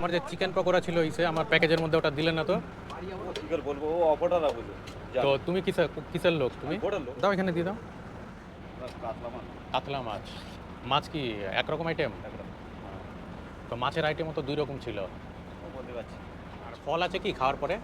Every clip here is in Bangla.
আমার যে চিকেন পকোড়া ছিল ইসে আমার প্যাকেজের মধ্যে ওটা দিলেন না তো? কি করে বলব ও তো তুমি কিসের কিসের লোক তুমি? দাও এখানে দিয়ে দাও। কাতলা মাছ। মাছ। কি একরকম আইটেম তো মাছের আইটেমও তো দুই রকম ছিল। আর ফল আছে কি খাওয়ার পরে?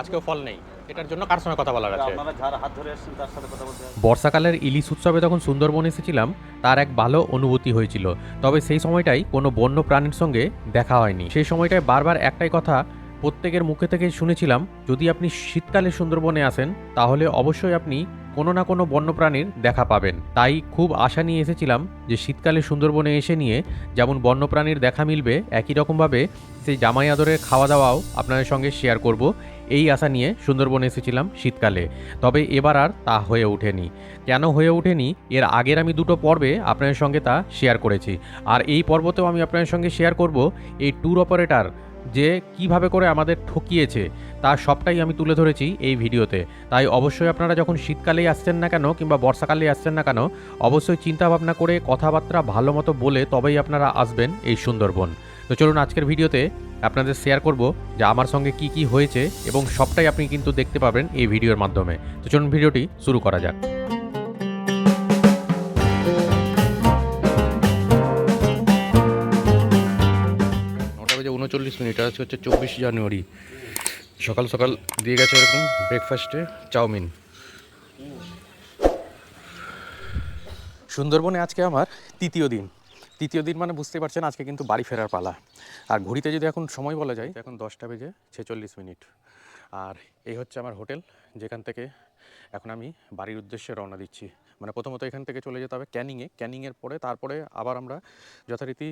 আজকেও ফল নেই। এটার জন্য কার সঙ্গে কথা বলার আছে আপনারা যার হাত ধরে এসেছেন তার সাথে কথা বলতে হবে। বর্ষাকালের ইলিশ উৎসবে যখন সুন্দরবন এসেছিলাম তার এক ভালো অনুভূতি হয়েছিল। তবে সেই সময়টাই কোনো বন্য প্রাণীর সঙ্গে দেখা হয়নি। সেই সময়টায় বারবার একটাই কথা প্রত্যেকের মুখে থেকে শুনেছিলাম যদি আপনি শীতকালে সুন্দরবনে আসেন তাহলে অবশ্যই আপনি কোনো না কোনো বন্যপ্রাণীর দেখা পাবেন। তাই খুব আশা নিয়ে এসেছিলাম যে শীতকালে সুন্দরবনে এসে নিয়ে যেমন বন্যপ্রাণীর দেখা মিলবে একই রকমভাবে সেই জামাই আদরের খাওয়া দাওয়াও আপনাদের সঙ্গে শেয়ার করব। এই আশা নিয়ে সুন্দরবনে এসেছিলাম শীতকালে। তবে এবার আর তা হয়ে ওঠেনি। কেন হয়ে ওঠেনি? এর আগের আমি দুটো পর্বে আপনাদের সঙ্গে তা শেয়ার করেছি। আর এই পর্বতেও আমি আপনাদের সঙ্গে শেয়ার করব এই ট্যুর অপারেটর যে কীভাবে করে আমাদের ঠকিয়েছে, তা সবটাই আমি তুলে ধরেছি এই ভিডিওতে। তাই অবশ্যই আপনারা যখন শীতকালেই আসছেন না কেন কিংবা বর্ষাকালেই আসছেন না কেন, অবশ্যই চিন্তা ভাবনা করে কথাবার্তা ভালো মতো বলে তবেই আপনারা আসবেন এই সুন্দরবন। তো চলুন আজকের ভিডিওতে আপনাদের শেয়ার করব যে আমার সঙ্গে কি কি হয়েছে এবং সবটাই আপনি কিন্তু দেখতে পাবেন এই ভিডিওর মাধ্যমে। তো চলুন ভিডিওটি শুরু করা যাক। নটা বেজে উনচল্লিশ মিনিট আজকে হচ্ছে চব্বিশ জানুয়ারি। সকাল সকাল দিয়ে গেছে এরকম ব্রেকফাস্টে চাউমিন। সুন্দরবনে আজকে আমার তৃতীয় দিন। তৃতীয় দিন মানে বুঝতে পারছেন, আজকে কিন্তু বাড়ি ফেরার পালা। আর ঘড়িতে যদি এখন সময় বলা যায়, এখন দশটা বেজে ছেচল্লিশ মিনিট। আর এই হচ্ছে আমার হোটেল, যেখান থেকে এখন আমি বাড়ির উদ্দেশ্যে রওনা দিচ্ছি। মানে প্রথমত এখান থেকে চলে যেতে হবে ক্যানিংয়ে। ক্যানিংয়ের পরে তারপরে আবার আমরা যথারীতি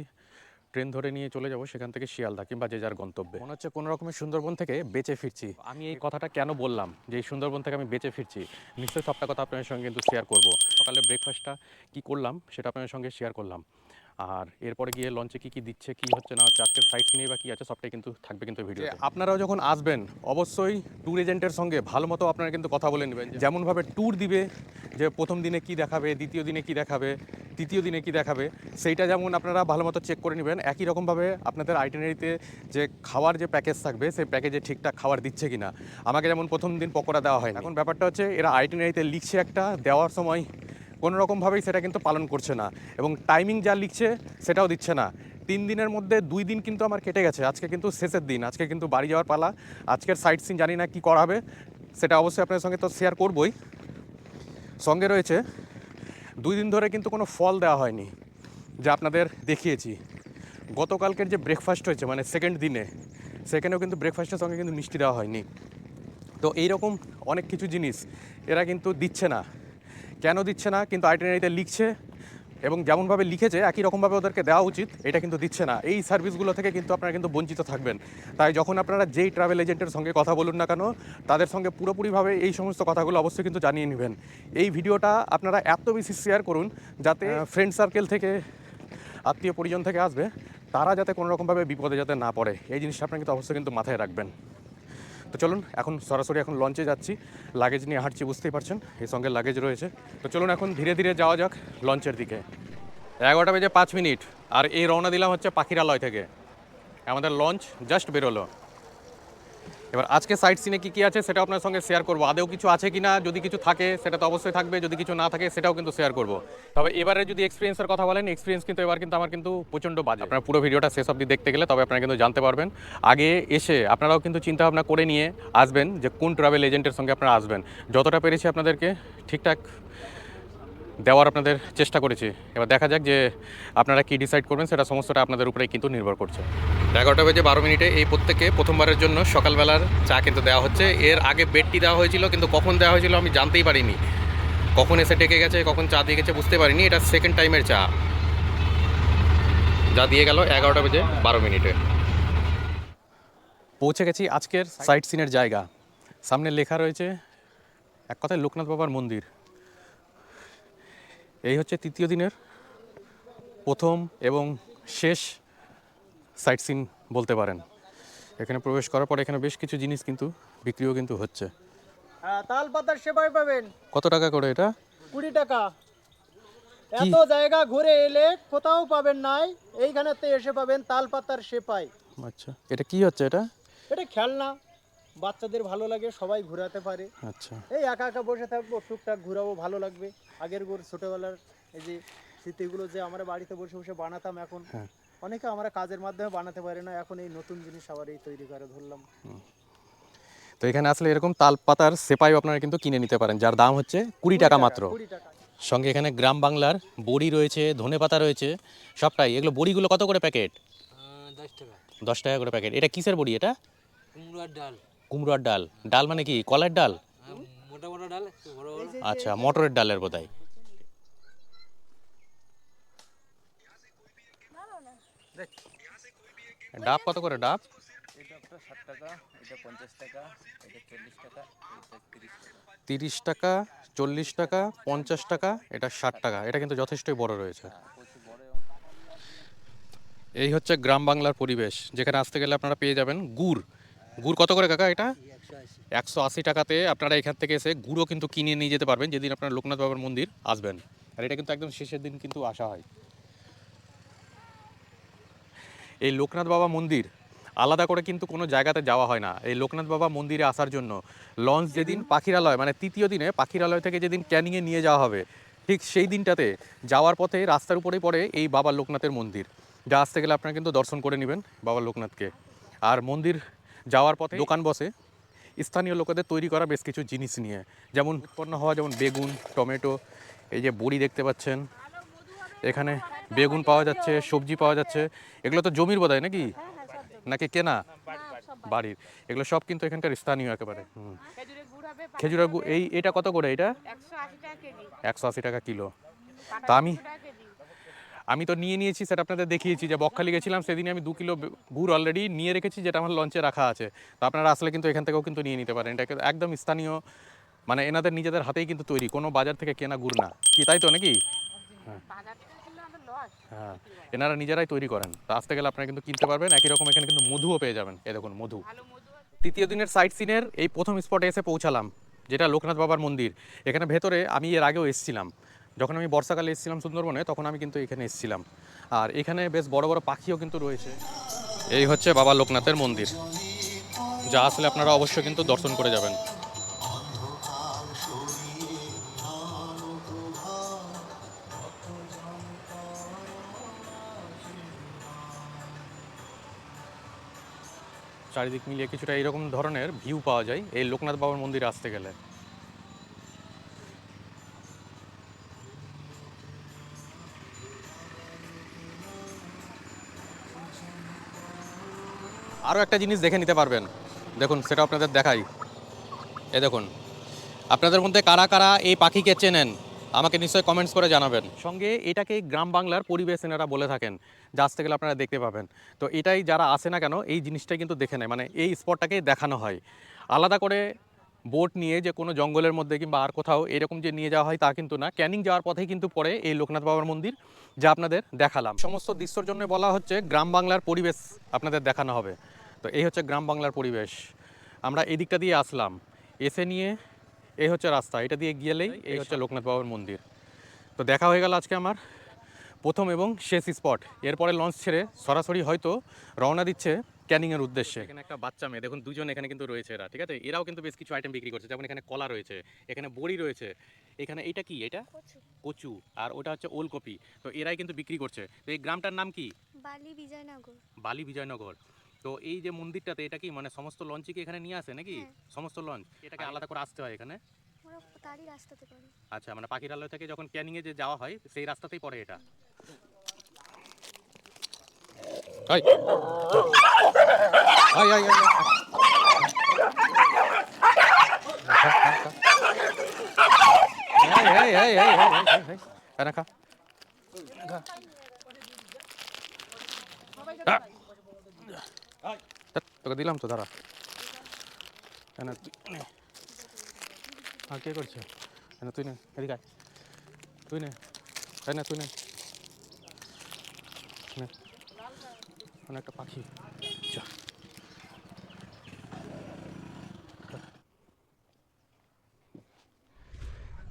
ট্রেন ধরে নিয়ে চলে যাব সেখান থেকে শিয়ালদা কিংবা যে যার গন্তব্যে। মনে হচ্ছে কোনো রকমের সুন্দরবন থেকে বেঁচে ফিরছি। আমি এই কথাটা কেন বললাম যে এই সুন্দরবন থেকে আমি বেঁচে ফিরছি? নিশ্চয়ই সবটা কথা আপনাদের সঙ্গে কিন্তু শেয়ার করব। সকালে ব্রেকফাস্টটা কি করলাম, সেটা আপনাদের সঙ্গে শেয়ার করলাম। আর এরপরে গিয়ে লঞ্চে কি কি দিচ্ছে, কি হচ্ছে না হচ্ছে, আজকের সাইট সিনে বা কি আছে, সবটাই কিন্তু থাকবে কিন্তু ভিডিও আপনারাও যখন আসবেন, অবশ্যই ট্যুর এজেন্টের সঙ্গে ভালো মতো আপনারা কিন্তু কথা বলে নেবেন যেমনভাবে ট্যুর দিবে, যে প্রথম দিনে কি দেখাবে, দ্বিতীয় দিনে কি দেখাবে, তৃতীয় দিনে কি দেখাবে, সেইটা যেমন আপনারা ভালো মতো চেক করে নেবেন, একই রকমভাবে আপনাদের আইটেনারিতে যে খাওয়ার যে প্যাকেজ থাকবে, সেই প্যাকেজে ঠিকঠাক খাবার দিচ্ছে কিনা। আমাকে যেমন প্রথম দিন পকোড়া দেওয়া হয় না এখন ব্যাপারটা হচ্ছে, এরা আইটেনারিতে লিখছে একটা, দেওয়ার সময় কোনো রকমভাবেই সেটা কিন্তু পালন করছে না এবং টাইমিং যা লিখছে সেটাও দিচ্ছে না। তিন দিনের মধ্যে দুই দিন কিন্তু আমার কেটে গেছে। আজকে কিন্তু শেষের দিন। আজকে কিন্তু বাড়ি যাওয়ার পালা। আজকের সাইট সিন জানি না কী করা হবে। সেটা অবশ্যই আপনার সঙ্গে তো শেয়ার করবই। সঙ্গে রয়েছে, দুই দিন ধরে কিন্তু কোনো ফল দেওয়া হয়নি, যা আপনাদের দেখিয়েছি। গতকালকের যে ব্রেকফাস্ট হয়েছে মানে সেকেন্ড দিনে, সেখানেও কিন্তু ব্রেকফাস্টের সঙ্গে কিন্তু মিষ্টি দেওয়া হয়নি। তো এইরকম অনেক কিছু জিনিস এরা কিন্তু দিচ্ছে না। কেন দিচ্ছে না কিন্তু আইটেনারিতে লিখছে এবং যেমনভাবে লিখেছে একই রকমভাবে ওদেরকে দেওয়া উচিত এটা কিন্তু দিচ্ছে না। এই সার্ভিসগুলো থেকে কিন্তু আপনারা কিন্তু বঞ্চিত থাকবেন। তাই যখন আপনারা যেই ট্রাভেল এজেন্টের সঙ্গে কথা বলুন না কেন তাদের সঙ্গে পুরোপুরিভাবে এই সমস্ত কথাগুলো অবশ্যই কিন্তু জানিয়ে নেবেন। এই ভিডিওটা আপনারা এত বেশি শেয়ার করুন যাতে ফ্রেন্ড সার্কেল থেকে আত্মীয় পরিজন থেকে আসবে তারা যাতে কোনো রকমভাবে বিপদে যাতে না পড়ে। এই জিনিসটা আপনারা কিন্তু অবশ্যই কিন্তু মাথায় রাখবেন। তো চলুন, এখন সরাসরি এখন লঞ্চে যাচ্ছি। লাগেজ নিয়ে হাঁটছি, বুঝতেই পারছেন, এর সঙ্গে লাগেজ রয়েছে। তো চলুন এখন ধীরে ধীরে যাওয়া যাক লঞ্চের দিকে। এগারোটা বেজে পাঁচ মিনিট, আর এই রওনা দিলাম হচ্ছে পাখিরালয় থেকে। আমাদের লঞ্চ জাস্ট বেরোলো। এবার আজকে সাইট সিনে কী কী আছে সেটা আপনার সঙ্গে শেয়ার করব। আদেও কিছু আছে কি না যদি কিছু থাকে, সেটা তো অবশ্যই থাকবে। যদি কিছু না থাকে, সেটাও কিন্তু শেয়ার করব। তবে এবারে যদি এক্সপিরিয়েন্সের কথা বলেন এক্সপিরিয়েন্স কিন্তু এবার কিন্তু আমার কিন্তু প্রচণ্ড বাজে। আপনার পুরো ভিডিওটা শেষ অবধি দেখতে গেলে তবে আপনারা কিন্তু জানতে পারবেন। আগে এসে আপনারাও কিন্তু চিন্তা ভাবনা করে নিয়ে আসবেন যে কোন ট্রাভেল এজেন্টের সঙ্গে আপনারা আসবেন। যতটা পেরেছি আপনাদেরকে, ঠিকঠাক দেওয়ার আপনাদের চেষ্টা করেছি। এবার দেখা যাক যে আপনারা কি ডিসাইড করবেন সেটা সমস্তটা আপনাদের উপরেই কিন্তু নির্ভর করছে। এগারোটা বেজে বারো মিনিটে এই প্রত্যেকে প্রথমবারের জন্য সকালবেলার চা কিন্তু দেওয়া হচ্ছে। এর আগে বেডটি দেওয়া হয়েছিল কিন্তু কখন দেওয়া হয়েছিল আমি জানতেই পারিনি। কখন এসে ডেকে গেছে কখন চা দিয়ে গেছে বুঝতে পারিনি। এটা সেকেন্ড টাইমের চা। যা দিয়ে গেল এগারোটা বেজে বারো মিনিটে। পৌঁছে গেছি আজকের সাইট সিনের জায়গা। সামনে লেখা রয়েছে এক কথায় লোকনাথ বাবার মন্দির। এই হচ্ছে তৃতীয় দিনের প্রথম এবং শেষ সাইট সিন বলতে পারেন। এখানে প্রবেশ করার পর এখানে বেশ কিছু জিনিস কিন্তু বিক্রিও কিন্তু হচ্ছে। হ্যাঁ তাল পাতার সেপাই পাবেন। কত টাকা করে এটা? কুড়ি টাকা। এত জায়গা ঘুরে এলে কোথাও পাবেন নাই এইখানেতে এসে পাবেন তাল পাতার সেপাই। আচ্ছা এটা কি হচ্ছে এটা? এটা খেলনা। বাচ্চাদের ভালো লাগে সবাই ঘোরাতে পারে। আচ্ছা। এই একা একা বসে থাকব টুকটাক ঘুরাবো ভালো লাগবে। আগের গোর ছোটবেলার এই যে স্মৃতিগুলো যে আমরা বাড়িতে বসে বসে বানাতাম এখন হ্যাঁ। অনেকে আমরা কাজের মাধ্যমে বানাতে পারি না এখন এই নতুন জিনিস আবার এই তৈরি করে ধরলাম। তো এখানে আসলে এরকম তাল পাতার সেপাইও আপনারা কিন্তু কিনে নিতে পারেন যার দাম হচ্ছে কুড়ি টাকা মাত্র। সঙ্গে এখানে গ্রাম বাংলার বড়ি রয়েছে ধনে পাতা রয়েছে সবটাই। এগুলো বড়িগুলো কত করে প্যাকেট? দশ টাকা। দশ টাকা করে প্যাকেট। এটা কিসের বড়ি এটা? কুমড়োর ডাল। কুমড়োর ডাল। ডাল মানে কি? কলার ডাল? আচ্ছা মটরের ডালের বোধ ডাব কত করে ডাব? তিরিশ টাকা, চল্লিশ টাকা, পঞ্চাশ টাকা, এটা ষাট টাকা। এটা কিন্তু যথেষ্টই বড় রয়েছে। এই হচ্ছে গ্রাম বাংলার পরিবেশ। যেখানে আসতে গেলে আপনারা পেয়ে যাবেন গুড়। গুড় কত করে কাকা এটা? একশো আশি। টাকাতে আপনারা এখান থেকে এসে গুড়ও কিন্তু কিনে নিয়ে যেতে পারবেন যেদিন আপনারা লোকনাথ বাবার মন্দির আসবেন। আর এটা কিন্তু একদম শেষের দিন কিন্তু আসা হয়। এই লোকনাথ বাবা মন্দির আলাদা করে কিন্তু কোনো জায়গাতে যাওয়া হয় না। এই লোকনাথ বাবা মন্দিরে আসার জন্য লঞ্চ যেদিন পাখিরালয় মানে তৃতীয় দিনে পাখিরালয় থেকে যেদিন ক্যানিংয়ে নিয়ে যাওয়া হবে ঠিক সেই দিনটাতে যাওয়ার পথে রাস্তার উপরেই পড়ে এই বাবা লোকনাথের মন্দির। যা আসতে গেলে আপনারা কিন্তু দর্শন করে নেবেন বাবা লোকনাথকে। আর মন্দির যাওয়ার পথে দোকান বসে। স্থানীয় লোকেদের তৈরি করা বেশ কিছু জিনিস নিয়ে। যেমন উৎপন্ন হওয়া যেমন বেগুন টমেটো এই যে বড়ি দেখতে পাচ্ছেন। এখানে বেগুন পাওয়া যাচ্ছে সবজি পাওয়া যাচ্ছে। এগুলো তো জমির বোধহয় নাকি? নাকি কেনা? বাড়ির। এগুলো সব কিন্তু এখানকার স্থানীয় একেবারে। হুম। খেজুরের এই এটা কত করে এটা? একশো আশি টাকা কিলো। তা আমি- আমি তো নিয়ে নিয়েছি সেটা আপনাদের দেখিয়েছি যে বকখালি গেছিলাম সেদিনে আমি দু কিলো গুড় অলরেডি নিয়ে রেখেছি যেটা আমার লঞ্চে রাখা আছে। তো আপনারা আসলে কিন্তু এখান থেকেও কিন্তু নিয়ে নিতে পারেন। এটা একদম স্থানীয় মানে এনাদের নিজেদের হাতেই কিন্তু তৈরি কোনো বাজার থেকে কেনা গুড় না। কি তাই তো নাকি? লস হ্যাঁ। এনারা নিজেরাই তৈরি করেন। তো আসতে গেলে আপনারা কিন্তু কিনতে পারবেন একই রকম এখানে কিন্তু মধুও পেয়ে যাবেন। এই দেখুন মধু। তৃতীয় দিনের সাইট সিনের এই প্রথম স্পটে এসে পৌঁছালাম যেটা লোকনাথ বাবার মন্দির। এখানে ভেতরে আমি এর আগেও এসেছিলাম। যখন আমি বর্ষাকালে এসেছিলাম সুন্দরবনে, তখন আমি কিন্তু এখানে এসেছিলাম। আর এখানে বেশ বড় বড় পাখিও কিন্তু রয়েছে। এই হচ্ছে বাবা লোকনাথের মন্দির, যা আসলে আপনারা অবশ্যই কিন্তু দর্শন করে যাবেন। চারিদিক মিলিয়ে কিছুটা এইরকম ধরনের ভিউ পাওয়া যায় এই লোকনাথ বাবার মন্দিরে আসতে গেলে। আরও একটা জিনিস দেখে নিতে পারবেন। দেখুন, সেটা আপনাদের দেখাই। এ দেখুন, আপনাদের মধ্যে কারা কারা এই পাখিকে চেনেন, আমাকে নিশ্চয়ই কমেন্টস করে জানাবেন। সঙ্গে এটাকে গ্রাম বাংলার পরিবেশ এনারা বলে থাকেন, যা আসতে গেলে আপনারা দেখতে পাবেন। তো এটাই যারা আসে না কেন, এই জিনিসটাই কিন্তু দেখে নেয় মানে এই স্পটটাকে দেখানো হয়। আলাদা করে বোট নিয়ে যে কোনো জঙ্গলের মধ্যে কিংবা আর কোথাও এরকম যে নিয়ে যাওয়া হয় তা কিন্তু না। ক্যানিং যাওয়ার পথেই কিন্তু পড়ে এই লোকনাথ বাবার মন্দির, যা আপনাদের দেখালাম। সমস্ত দৃশ্যর জন্য বলা হচ্ছে, গ্রাম বাংলার পরিবেশ আপনাদের দেখানো হবে। তো এই হচ্ছে গ্রাম বাংলার পরিবেশ। আমরা এই দিকটা দিয়ে আসলাম। এসে নিয়ে এই হচ্ছে রাস্তা এটা দিয়ে গেলেই এই হচ্ছে লোকনাথ বাবার মন্দির। তো দেখা হয়ে গেল আজকে আমার প্রথম এবং শেষ স্পট। এরপরে লঞ্চ ছেড়ে সরাসরি হয়তো রওনা দিচ্ছে ক্যানিংয়ের উদ্দেশ্যে। এখানে একটা বাচ্চা মেয়ে দেখুন দুজন এখানে কিন্তু রয়েছে এরা ঠিক আছে? এরাও কিন্তু বেশ কিছু আইটেম বিক্রি করছে যেমন এখানে কলা রয়েছে এখানে বড়ি রয়েছে এখানে এটা কি? এটা কচু আর ওটা হচ্ছে ওলকপি। তো এরাই কিন্তু বিক্রি করছে। তো এই গ্রামটার নাম কি? বালি বিজয়নগর। বালি বিজয়নগর। তো এই যে মন্দিরটাতে এটা কি মানে সমস্ত লঞ্চই কি এখানে নিয়ে আসে নাকি? হ্যাঁ। সমস্ত লঞ্চ এটাকে আলাদা করে আসতে হয় এখানে? তারই রাস্তাতে পারে আচ্ছা মানে পাখিরালয় থেকে যখন ক্যানিংয়ে যে যাওয়া হয় সেই রাস্তাতেই পড়ে এটা? এই। এই এই এই এই। তোকে দিলাম তো দাঁড়া কেন তুই হ্যাঁ কে করছে কেন তুই নে এদিকে। তুই নে তাই না তুই নে। একটা পাখি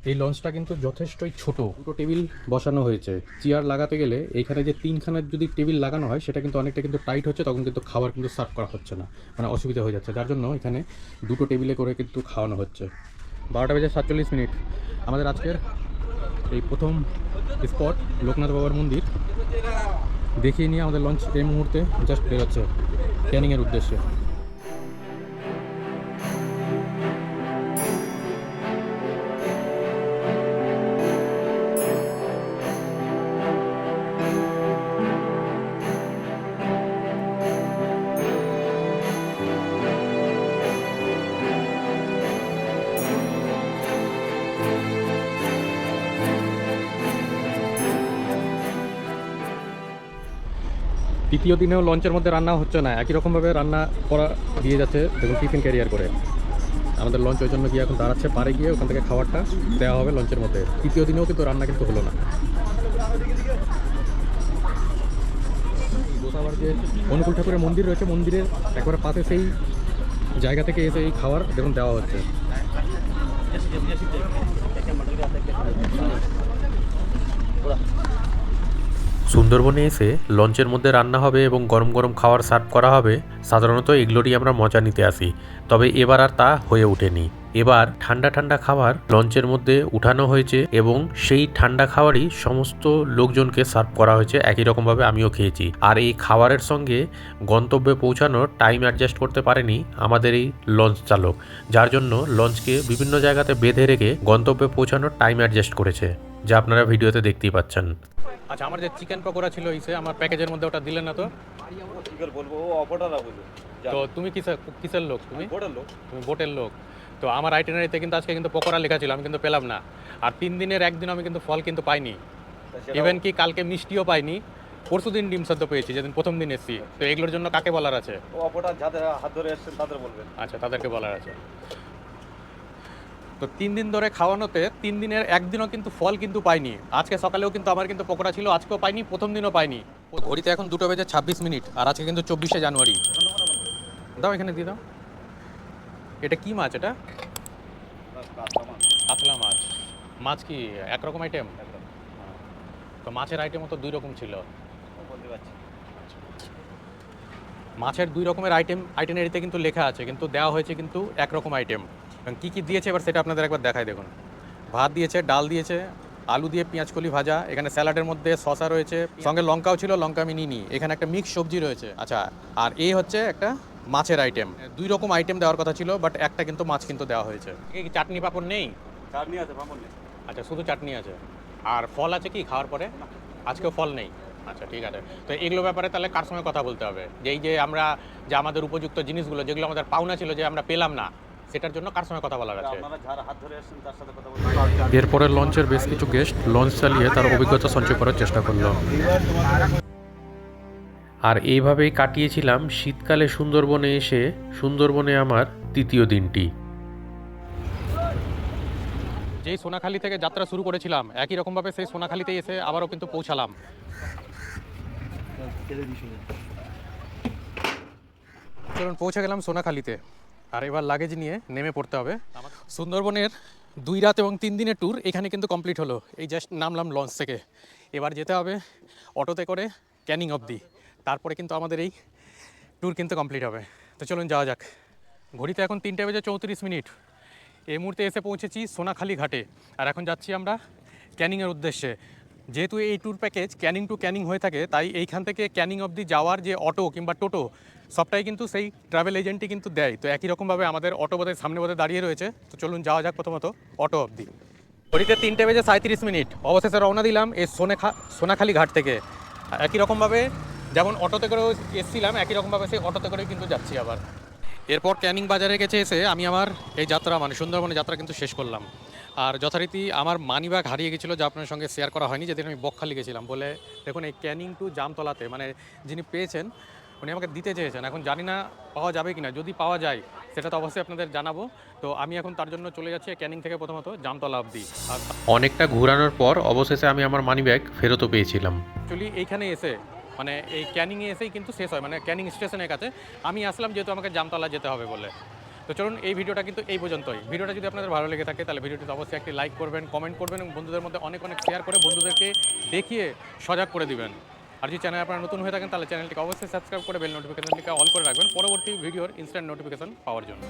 এই লঞ্চটা কিন্তু যথেষ্টই ছোট। দুটো টেবিল বসানো হয়েছে। চেয়ার লাগাতে গেলে এইখানে যে তিনখানার যদি টেবিল লাগানো হয়, সেটা কিন্তু অনেকটা কিন্তু টাইট হচ্ছে, তখন কিন্তু খাবার কিন্তু সার্ভ করা হচ্ছে না। মানে অসুবিধা হয়ে যাচ্ছে। যার জন্য এখানে দুটো টেবিলে করে কিন্তু খাওয়ানো হচ্ছে। বারোটা বেজে সাতচল্লিশ মিনিট। আমাদের আজকের এই প্রথম স্পট লোকনাথ বাবার মন্দির। দেখিয়ে নিয়ে আমাদের লঞ্চ এই মুহূর্তে জাস্ট বেরোচ্ছে। ক্যানিংয়ের উদ্দেশ্যে। তৃতীয় দিনেও লঞ্চের মধ্যে রান্না হচ্ছে না। একই রকমভাবে রান্না করা দিয়ে যাচ্ছে, দেখুন, টিফিন ক্যারিয়ার করে। আমাদের লঞ্চ ওই জন্য গিয়ে এখন দাঁড়াচ্ছে পারে গিয়ে, ওখান থেকে খাবারটা দেওয়া হবে লঞ্চের মধ্যে। তৃতীয় দিনেও কিন্তু রান্না কিন্তু হলো না। গোসাবার যে অনুকূল ঠাকুরের মন্দির রয়েছে, মন্দিরের একবারে পাশে সেই জায়গা থেকে এসে এই খাবার, দেখুন, দেওয়া হচ্ছে। সুন্দরবনে এসে লঞ্চের মধ্যে রান্না হবে এবং গরম গরম খাবার সার্ভ করা হবে, সাধারণত এগুলোরই আমরা মজা নিতে আসি। তবে এবার আর তা হয়ে ওঠেনি। এবার ঠান্ডা ঠান্ডা খাবার লঞ্চের মধ্যে উঠানো হয়েছে এবং সেই ঠান্ডা খাবারই সমস্ত লোকজনকে সার্ভ করা হয়েছে। একই রকমভাবে আমিও খেয়েছি। আর এই খাবারের সঙ্গে গন্তব্যে পৌঁছানোর টাইম অ্যাডজাস্ট করতে পারেনি আমাদের এই লঞ্চ চালক যার জন্য লঞ্চকে বিভিন্ন জায়গাতে বেঁধে রেখে গন্তব্যে পৌঁছানোর টাইম অ্যাডজাস্ট করেছে যা আপনারা ভিডিওতে দেখতেই পাচ্ছেন। আচ্ছা আমার যে চিকেন পকোড়া ছিল ইসে আমার প্যাকেজের মধ্যে ওটা দিলেন না তো? কি বলব ও অপরটা বুঝো তো তুমি কিসের কিসের লোক তুমি? বড় লোক। তুমি বোটের লোক। তো আমার আইটেনারিতে কিন্তু আজকে কিন্তু পকোড়া লেখা ছিল আমি কিন্তু পেলাম না। আর তিন দিনের একদিন আমি কিন্তু ফল কিন্তু পাইনি। ইভেন কি কালকে মিষ্টিও পাইনি পরশু দিন ডিম সদ্য পেয়েছি যেদিন প্রথম দিন এসেছি। তো এগুলোর জন্য কাকে বলার আছে? ও যাদের হাত ধরে এসছেন তাদের বলবেন। আচ্ছা তাদেরকে বলার আছে। তো তিন দিন ধরে খাওয়ানোতে তিন দিনের একদিনও কিন্তু ফল কিন্তু পাইনি। আজকে সকালেও কিন্তু আমার কিন্তু পকোড়া ছিল আজকেও পাইনি প্রথম দিনও পাইনি। ঘড়িতে এখন দুটো বেজে ছাব্বিশ মিনিট আর আজকে কিন্তু চব্বিশে জানুয়ারি। দাও এখানে দিয়ে দাও। এটা কি মাছ এটা? কাতলা মাছ। মাছ। কি একরকম আইটেম তো মাছের আইটেমও তো দুই রকম ছিল। বলতে পারছি। মাছের দুই রকমের আইটেম আইটেনারিতে কিন্তু লেখা আছে কিন্তু দেওয়া হয়েছে কিন্তু একরকম আইটেম কি কি দিয়েছে এবার সেটা আপনাদের একবার দেখায় দেখুন। ভাত দিয়েছে ডাল দিয়েছে আলু দিয়ে পেঁয়াজ কলি ভাজা এখানে স্যালাডের মধ্যে শশা রয়েছে সঙ্গে লঙ্কাও ছিল লঙ্কা আমি নিইনি। এখানে একটা মিক্স সবজি রয়েছে। আচ্ছা আর এই হচ্ছে একটা মাছের আইটেম দুই রকম আইটেম দেওয়ার কথা ছিল বাট একটা কিন্তু মাছ কিন্তু দেওয়া হয়েছে। কি চাটনি পাপড় নেই? চাটনি আছে পাপড় নেই। আচ্ছা শুধু চাটনি আছে। আর ফল আছে কি খাওয়ার পরে? আজকেও ফল নেই। আচ্ছা ঠিক আছে। তো এগুলো ব্যাপারে তাহলে কার সঙ্গে কথা বলতে হবে? যে এই যে আমরা যে আমাদের উপযুক্ত জিনিসগুলো যেগুলো আমাদের পাওনা ছিল যে আমরা পেলাম না সেটার জন্য কার সঙ্গে কথা বলার আছে? আপনারা যারা হাত ধরে এসছেন তার সাথে কথা বলবেন এরপরে লঞ্চের বেশ কিছু গেস্ট লঞ্চ চালিয়ে তার অভিজ্ঞতা সঞ্চয় করার চেষ্টা করল। আর এইভাবেই কাটিয়েছিলাম শীতকালে সুন্দরবনে এসে সুন্দরবনে আমার তৃতীয় দিনটি। যেই সোনাখালী থেকে যাত্রা শুরু করেছিলাম, একই রকমভাবে সেই সোনাখালীতে এসে আবারও কিন্তু পৌঁছালাম। চলুন, পৌঁছে গেলাম সোনাখালীতে। আর এবার লাগেজ নিয়ে নেমে পড়তে হবে। সুন্দরবনের দুই রাত এবং তিন দিনের ট্যুর এখানে কিন্তু কমপ্লিট হলো। এই জাস্ট নামলাম লঞ্চ থেকে। এবার যেতে হবে অটোতে করে ক্যানিং অবধি। তারপরে কিন্তু আমাদের এই ট্যুর কিন্তু কমপ্লিট হবে। তো চলুন যাওয়া যাক। ঘড়িতে এখন তিনটে বেজে চৌত্রিশ মিনিট। এই মুহূর্তে এসে পৌঁছেছি সোনাখালী ঘাটে। আর এখন যাচ্ছি আমরা ক্যানিংয়ের উদ্দেশ্যে। যেহেতু এই tour package Canning to Canning হয়ে থাকে, তাই এইখান থেকে ক্যানিং অবধি যাওয়ার যে অটো কিংবা টোটো, সবটাই কিন্তু সেই ট্রাভেল এজেন্টই কিন্তু দেয়। তো একই রকমভাবে আমাদের অটো বোধহয় সামনে বোধহয় দাঁড়িয়ে রয়েছে। তো চলুন যাওয়া যাক প্রথমত অটো অবধি। ঘড়িতে তিনটে বেজে সাঁত্রিশ মিনিট। অবশেষে রওনা দিলাম এই সোনেখা, সোনাখালী ঘাট থেকে। একই রকমভাবে যেমন অটোতে করে এসেছিলাম একই রকমভাবে সেই অটোতে করেই কিন্তু যাচ্ছি আবার। এরপর ক্যানিং বাজারে গেছে এসে আমি আমার এই যাত্রা মানে সুন্দরবনে যাত্রা কিন্তু শেষ করলাম। আর যথারীতি আমার মানি ব্যাগ হারিয়ে গেছিল যা আপনার সঙ্গে শেয়ার করা হয়নি যেদিন আমি বকখালি গেছিলাম। বলে দেখুন এই ক্যানিং টু জামতলাতে মানে যিনি পেয়েছেন উনি আমাকে দিতে চেয়েছেন। এখন জানি না পাওয়া যাবে কি না যদি পাওয়া যায় সেটা তো অবশ্যই আপনাদের জানাব। তো আমি এখন তার জন্য চলে যাচ্ছি ক্যানিং থেকে প্রথমত জামতলা অবধি। অনেকটা ঘোরানোর পর অবশেষে আমি আমার মানিব্যাগ ফেরতও পেয়েছিলাম। অ্যাকচুয়ালি এইখানে এসে মানে এই ক্যানিংয়ে এসেই কিন্তু শেষ হয় মানে ক্যানিং স্টেশনের কাছে। আমি আসলাম যেহেতু আমাকে জামতলা যেতে হবে বলে। তো চলুন, এই ভিডিওটা কিন্তু এই পর্যন্তই। ভিডিওটা যদি আপনাদের ভালো লেগে থাকে, তাহলে ভিডিওটিতে অবশ্যই একটি লাইক করবেন কমেন্ট করবেন এবং বন্ধুদের মধ্যে অনেক অনেক শেয়ার করে বন্ধুদেরকে দেখিয়ে সজাগ করে দিবেন। আর যদি চ্যানেল আপনারা নতুন হয়ে থাকেন, তাহলে চ্যানেলটিকে অবশ্যই সাবস্ক্রাইব করে বেল নোটিফিকেশনটিকে অল করে রাখবেন। পরবর্তী ভিডিওর ইনস্ট্যান্ট নোটিফিকেশন পাওয়ার জন্য।